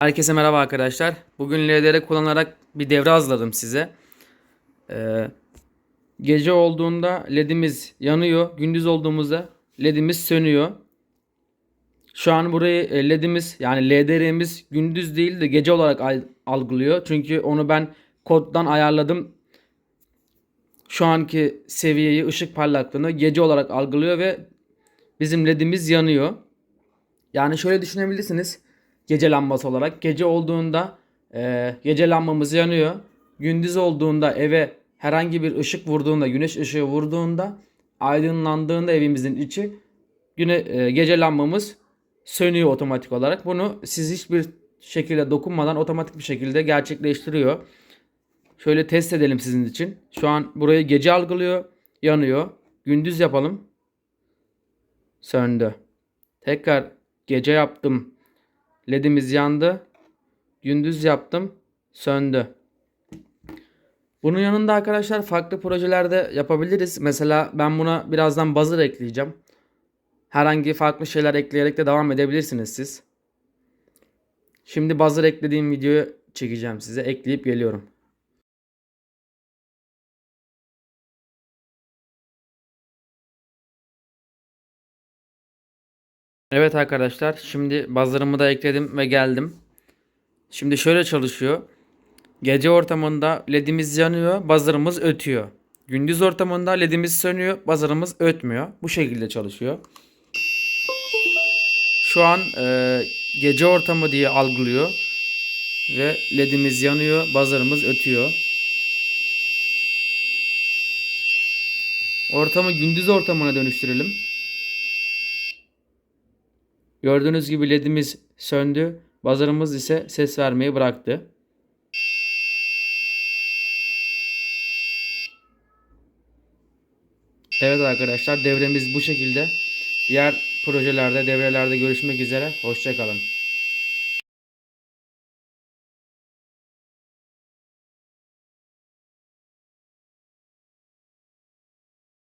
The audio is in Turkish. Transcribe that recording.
Herkese merhaba arkadaşlar. Bugün LDR kullanarak bir devre hazırladım size. Ee, gece olduğunda ledimiz yanıyor. Gündüz olduğumuzda ledimiz sönüyor. Şu an burayı e, ledimiz yani LDR'miz gündüz değil de gece olarak al- algılıyor. Çünkü onu ben koddan ayarladım. Şu anki seviyeyi ışık parlaklığını gece olarak algılıyor ve bizim ledimiz yanıyor. Yani şöyle düşünebilirsiniz. Gece lambası olarak. Gece olduğunda e, gece lambamız yanıyor. Gündüz olduğunda eve herhangi bir ışık vurduğunda, güneş ışığı vurduğunda aydınlandığında evimizin içi güne, e, gece lambamız sönüyor otomatik olarak. Bunu siz hiçbir şekilde dokunmadan otomatik bir şekilde gerçekleştiriyor. Şöyle test edelim sizin için. Şu an burayı gece algılıyor, yanıyor. Gündüz yapalım. Söndü. Tekrar gece yaptım. LED'imiz yandı. Gündüz yaptım. Söndü. Bunun yanında arkadaşlar farklı projelerde yapabiliriz. Mesela ben buna birazdan buzzer ekleyeceğim. Herhangi farklı şeyler ekleyerek de devam edebilirsiniz siz. Şimdi buzzer eklediğim videoyu çekeceğim size. Ekleyip geliyorum. Evet arkadaşlar şimdi buzzer'ımı da ekledim ve geldim. Şimdi şöyle çalışıyor. Gece ortamında ledimiz yanıyor, buzzer'ımız ötüyor. Gündüz ortamında ledimiz sönüyor, buzzer'ımız ötmüyor. Bu şekilde çalışıyor. Şu an e, gece ortamı diye algılıyor ve ledimiz yanıyor, buzzer'ımız ötüyor. Ortamı gündüz ortamına dönüştürelim. Gördüğünüz gibi ledimiz söndü. Buzzer'ımız ise ses vermeyi bıraktı. Evet arkadaşlar devremiz bu şekilde. Diğer projelerde, devrelerde görüşmek üzere. Hoşçakalın.